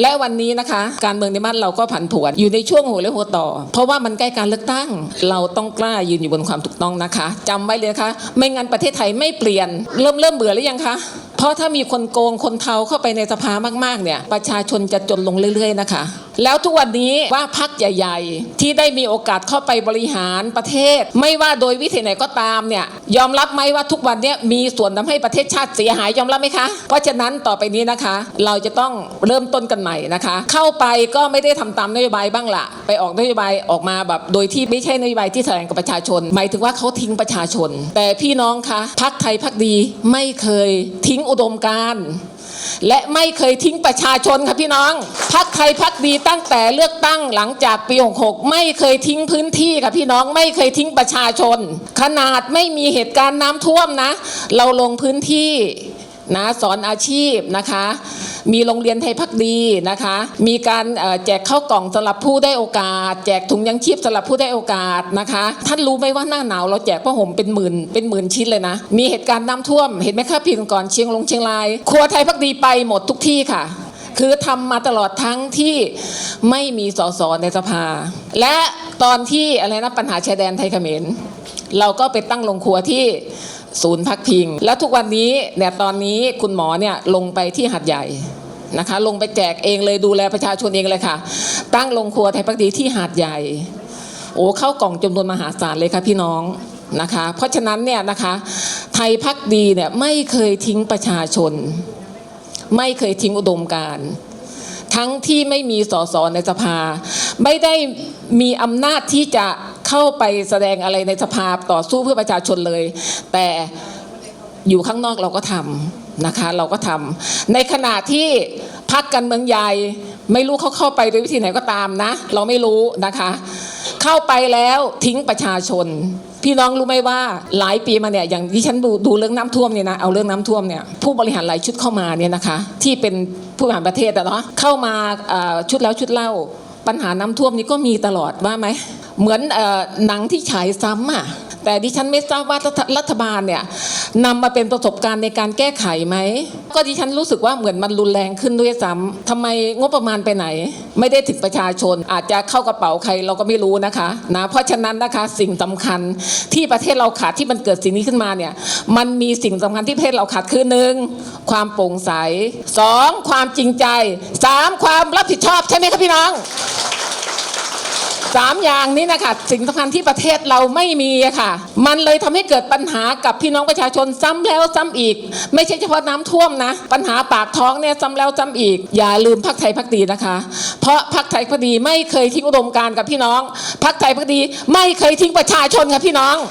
และวันนี้นะคะ การเมืองในบ้านเราก็ผันผวนอยู่ในช่วงหัวเรียวหัวต่อ เพราะว่ามันใกล้การเลือกตั้ง เราต้องกล้ายืนอยู่บนความถูกต้องนะคะจำไว้เลยนะคะ ไม่งั้นประเทศไทยไม่เปลี่ยน เริ่มเริ่มเบื่อหรือยังคะเพราะถ้ามีคนโกงคนเทาเข้าไปในสภามากๆเนี่ย ประชาชนจะจนลงเรื่อย ๆ นะคะแล้วทุกวันนี้ว่าพักใหญ่ ๆ ที่ได้มีโอกาสเข้าไปบริหารประเทศ ไม่ว่าโดยวิธีไหนก็ตามเนี่ยยอมรับไหมว่าทุกวันนี้มีส่วนทำให้ประเทศชาติเสียหายยอมรับไหมคะ เพราะฉะนั้นต่อไปนี้นะคะ เราจะต้องเริ่มต้นกันใหม่นะคะ เข้าไปก็ไม่ได้ทำตามนโยบายบ้างละไปออกนโยบายออกมาแบบ โดยที่ไม่ใช่นโยบายที่แถลงกับประชาชน หมายถึงว่าเขาทิ้งประชาชน แต่พี่น้องคะพักไทยพักดีไม่เคยทิ้งอุดมการและไม่เคยทิ้งประชาชนค่ะพี่น้องพักไทยพักดีตั้งแต่เลือกตั้งหลังจากปี 66 ไม่เคยทิ้งพื้นที่ค่ะพี่น้องไม่เคยทิ้งประชาชน ขนาดไม่มีเหตุการณ์น้ำท่วมนะ เราลงพื้นที่นะสอนอาชีพนะคะ มีโรงเรียนไทยพักดีนะคะ มีการแจกข้าวกล่องสำหรับผู้ได้โอกาส แจกถุงยังชีพสำหรับผู้ได้โอกาสนะคะ ท่านรู้ไหมว่าหน้าหนาวเราแจกผ้าห่มเป็นหมื่นเป็นหมื่นชิ้นเลยนะ มีเหตุการณ์น้ำท่วม เห็นไหมคะพี่ก่อนเชียงลงเชียงราย ครัวไทยพักดีไปหมดทุกที่ค่ะ คือทำมาตลอดทั้งที่ไม่มีสสในสภา และตอนที่อะไรนะปัญหาชายแดนไทยเขมรเราก็ไปตั้งโรงครัวที่ศูนย์พักพิง แล้วทุกวันนี้เนี่ยตอนนี้คุณหมอเนี่ยลงไปที่หัดใหญ่นะคะ ลงไปแจกเองเลยดูแลประชาชนเองเลยค่ะ ตั้งโรงครัวไทยพักดีที่หาดใหญ่ โอ้เข้ากล่องจำนวนมหาศาลเลยค่ะพี่น้องนะคะ เพราะฉะนั้นเนี่ยนะคะ ไทยพักดีเนี่ยไม่เคยทิ้งประชาชน ไม่เคยทิ้งอุดมการณ์ทั้งที่ไม่มีสสในสภา ไม่ได้มีอำนาจที่จะเข้าไปแสดงอะไรในสภาต่อสู้เพื่อประชาชนเลย แต่อยู่ข้างนอกเราก็ทำนะคะ เราก็ทำในขณะที่พักการเมืองใหญ่ไม่รู้เขาเข้าไปโดยวิธีไหนก็ตามนะ เราไม่รู้นะคะ เข้าไปแล้วทิ้งประชาชน พี่น้องรู้ไหมว่าหลายปีมาเนี่ยอย่างที่ฉันดูดูเรื่องน้ำท่วมเนี่ยนะเอาเรื่องน้ำท่วมเนี่ยผู้บริหารหลายชุดเข้ามาเนี่ยนะคะ ที่เป็นผู้บริหารประเทศอะเนาะเข้ามาชุดแล้วชุดเล่าปัญหาน้ำท่วมนี้ก็มีตลอดว่าไหมเหมือนหนังที่ฉายซ้ำอะ แต่ดิฉันไม่ทราบว่ารัฐบาลเนี่ยนำมาเป็นประสบการณ์ในการแก้ไขไหม ก็ดิฉันรู้สึกว่าเหมือนมันรุนแรงขึ้นด้วยซ้ำทำไมงบประมาณไปไหน ไม่ได้ถึงประชาชน อาจจะเข้ากระเป๋าใครเราก็ไม่รู้นะคะนะเพราะฉะนั้นนะคะสิ่งสำคัญที่ประเทศเราขาดที่มันเกิดสิ่งนี้ขึ้นมาเนี่ยมันมีสิ่งสำคัญที่ประเทศเราขาดคือหนึ่งความโปร่งใสสองความจริงใจสามความรับผิดชอบใช่ไหมคะพี่น้อง สามอย่างนี้นะคะสิ่งสำคัญที่ประเทศเราไม่มีะค่ะ มันเลยทำให้เกิดปัญหากับพี่น้องประชาชนซ้ำแล้วซ้ำอีก ไม่ใช่เฉพาะน้ำท่วมนะ ปัญหาปากท้องเนี่ยซ้ำแล้วซ้ำอีก อย่าลืมพักไทยพักดีนะคะ เพราะพักไทยพักดีไม่เคยทิ้งอุดมการกับพี่น้องพักไทยพักดีไม่เคยทิ้งประชาชนค่ะพี่น้อง